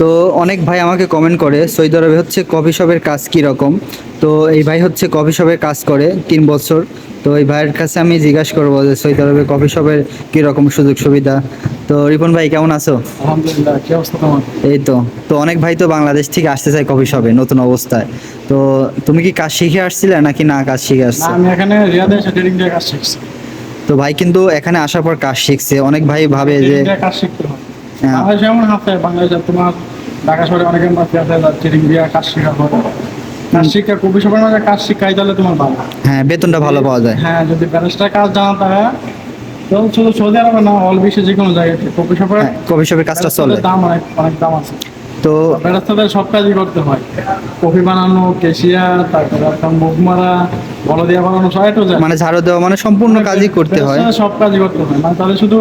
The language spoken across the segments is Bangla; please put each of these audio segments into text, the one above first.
তো অনেক ভাই আমাকে কমেন্ট করে সৌদি আরবে হচ্ছে কফি শপের কাজ কি রকম? তো এই ভাই হচ্ছে কফি শপে কাজ করে তিন বছর। তো এই ভাইয়ের কাছে আমি জিজ্ঞাসা করব যে সৌদি আরবে কফি শপের কি রকম সুযোগ সুবিধা? তো রিপন ভাই কেমন আছো? আলহামদুলিল্লাহ কি অবস্থা তোমার? এই তো। তো অনেক ভাই তো বাংলাদেশ থেকে আসতে চায় কফি শপে নতুন অবস্থায়। তো তুমি কি কাজ শিখে আসছিলে নাকি না কাজ শিখে আসছো? আমি এখানে রিয়াদে ট্রেডিং দিয়ে কাজ শিখছি। তো ভাই কিন্তু এখানে আসার পর কাজ শিখছে। অনেক ভাই ভাবে যে কাজ শিখতে। বাংলাদেশে এমন হাতে বাংলাদেশে তোমার ঢাকা শহরে অনেক এম্বাসি আছে চিরিংবিয়া কাজ শেখা করে। কাজ শিক্ষা কবি সবার মাঝে কাজ শিক্ষাই তাহলে তোমার ভালো। হ্যাঁ বেতনটা ভালো পাওয়া যায়। হ্যাঁ যদি ব্যারিস্টার কাজ জানাতে হয় তো শুধু সৌদি আরবে না অল বিশ্বে যে কোনো জায়গায় হ্যাঁ কফি শপের কাজটা চলে। দাম অনেক অনেক দাম আছে। তো ব্যারিস্টারদের সব কাজই করতে হয়। কফি বানানো কেশিয়ার তারপরে আপনার মুখ মারা বলদিয়া বানানো সবাই তো যায়। মানে ঝাড়ু দেওয়া মানে সম্পূর্ণ কাজই করতে হয়। সব কাজই করতে হয়। মানে তাহলে শুধু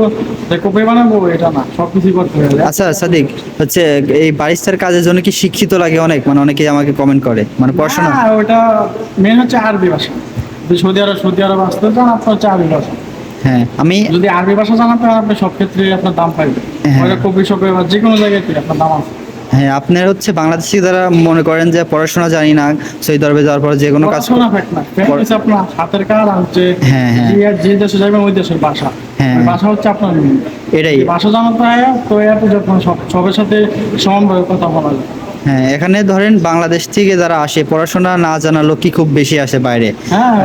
যে কপি বানাবো এটা না সব কিছুই করতে হয়। আচ্ছা সাদিক হচ্ছে এই বারিস্তার কাজের জন্য কি শিক্ষিত লাগে অনেক? মানে অনেকে আমাকে কমেন্ট করে। মানে পড়াশোনা? ওটা মেন হচ্ছে আরবি ভাষা। সৌদি আরব সৌদি আরব আসতে চান আপনার হচ্ছে আরবি ভাষা। হ্যাঁ আমি যদি আরবি ভাষা জানাতে হয় আপনি সব ক্ষেত্রে আপনার দাম পাইবেন। হ্যাঁ। কপি শপে বা যে কোনো জায়গাতে আপনার দাম আছে। হ্যাঁ আপনার হচ্ছে বাংলাদেশি যারা মনে করেন যে পড়াশোনা জানি না সেই দরবে যাওয়ার পরে যে কোনো কাজ আপনার হাতের কাজ হচ্ছে হ্যাঁ, হ্যাঁ। যে- যে দেশে যাবেন ওই দেশের ভাষা হ্যাঁ। ভাষা হচ্ছে আপনার এটাই ভাষা জানা তো তো এত যখন সব সবের সাথে সমানভাবে কথা বলা যায় হ্যাঁ এখানে ধরেন বাংলাদেশ থেকে যারা আসে পড়াশোনা না জানা লোক কি খুব বেশি আসে বাইরে। হ্যাঁ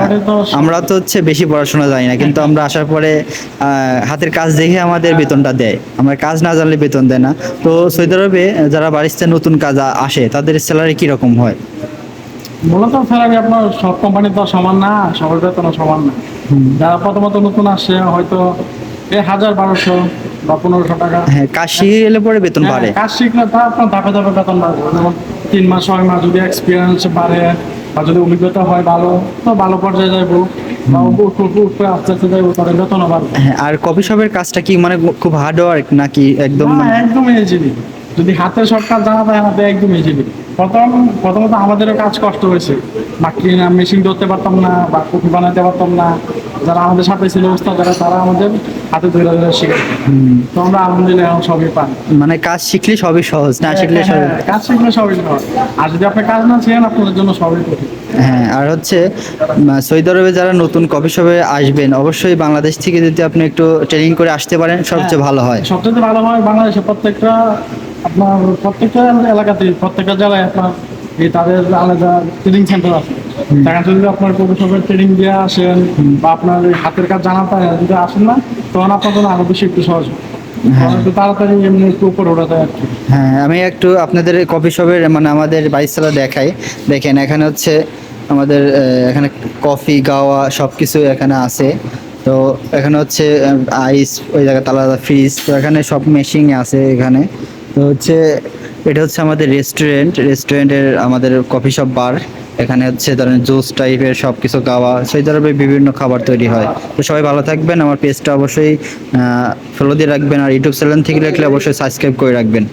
আমরা তো হচ্ছে বেশি পড়াশোনা জানি না কিন্তু আমরা আসার পরে হাতের কাজ দেখে আমাদের বেতনটা দেয়। আমরা কাজ না জানলে বেতন দেয় না। তো সৌদি আরবে যারা বাড়িতে নতুন কাজ আসে তাদের স্যালারি কি রকম হয়? মূলত স্যালারি আপনার সব কোম্পানি তো সমান না সবার বেতনও সমান না। যারা প্রথমত নতুন আসে হয়তো এই হাজার বারোশো বা পনেরোশো টাকা। হ্যাঁ কাজ শিখে গেলে পরে বেতন হ্যাঁ, বাড়ে। কাজ শিখলে তা আপনার ধাপে ধাপে বেতন বাড়বে। যেমন তিন মাস ছয় মাস যদি এক্সপিরিয়েন্স বাড়ে বা যদি অভিজ্ঞতা হয় ভালো তো ভালো পর্যায়ে হ্যাঁ আর কফি শপের কাজটা কি মানে খুব হার্ড ওয়ার্ক নাকি একদম মানে- একদম ইজিলি যদি হাতের সব কাজ জানা থাকে হাতে একদম ইজিলি প্রথম প্রথমত আমাদেরও কাজ কষ্ট হয়েছে। বাকি না মেশিন ধরতে পারতাম না বা কপি বানাতে পারতাম না। যারা আমাদের সাথে ছিল অবস্থা যারা তারা আমাদের হাতে ধরে ধরে শিখে তো আমরা আলহামদুলিল্লাহ এখন সবই পাই মানে কাজ শিখলে সবই সহজ না শিখলে সব হ্যাঁ, কাজ শিখলে সবই সহজ। আর যদি আপনি কাজ না শিখেন আপনাদের জন্য সবই কঠিন। হ্যাঁ আর হচ্ছে সৌদি আরবে যারা নতুন কফি শপে আসবেন অবশ্যই বাংলাদেশ থেকে যদি আপনি একটু ট্রেনিং করে আসতে পারেন সবচেয়ে ভালো হয়। সবচেয়ে ভালো হয় বাংলাদেশে প্রত্যেকটা আপনার প্রত্যেকটা এলাকাতে প্রত্যেকটা জেলায় আপনার তাদের আলাদা ট্রেনিং সেন্টার আছে। সেখান যদি আপনার কবিসবের ট্রেনিং দিয়ে আসেন বা আপনার হাতের কাজ জানাতে হয়, যদি আসেন না তখন আপনার জন্য আরও বেশি একটু সহজ। তখন তাড়াতাড়ি এমনি একটু উপরে ওঠা আর কি। হ্যাঁ আমি একটু আপনাদের কফি শপের মানে আমাদের বাইশতলা দেখাই। দেখেন এখানে হচ্ছে আমাদের এখানে কফি গাওয়া সব কিছু এখানে আছে। তো এখানে হচ্ছে আইস ওই জায়গায় আলাদা ফ্রিজ তো এখানে সব মেশিন আছে এখানে। তো হচ্ছে এটা হচ্ছে আমাদের রেস্টুরেন্ট রেস্টুরেন্টের আমাদের কফি শপ বার এখানে হচ্ছে ধরেন জুস টাইপের সব কিছু খাওয়া, সেই ধরনের বিভিন্ন খাবার তৈরি হয়। তো সবাই ভালো থাকবেন, আমার পেজটা অবশ্যই ফলো দিয়ে রাখবেন, আর ইউটিউব চ্যানেল থেকে রাখলে অবশ্যই সাবস্ক্রাইব করে রাখবেন।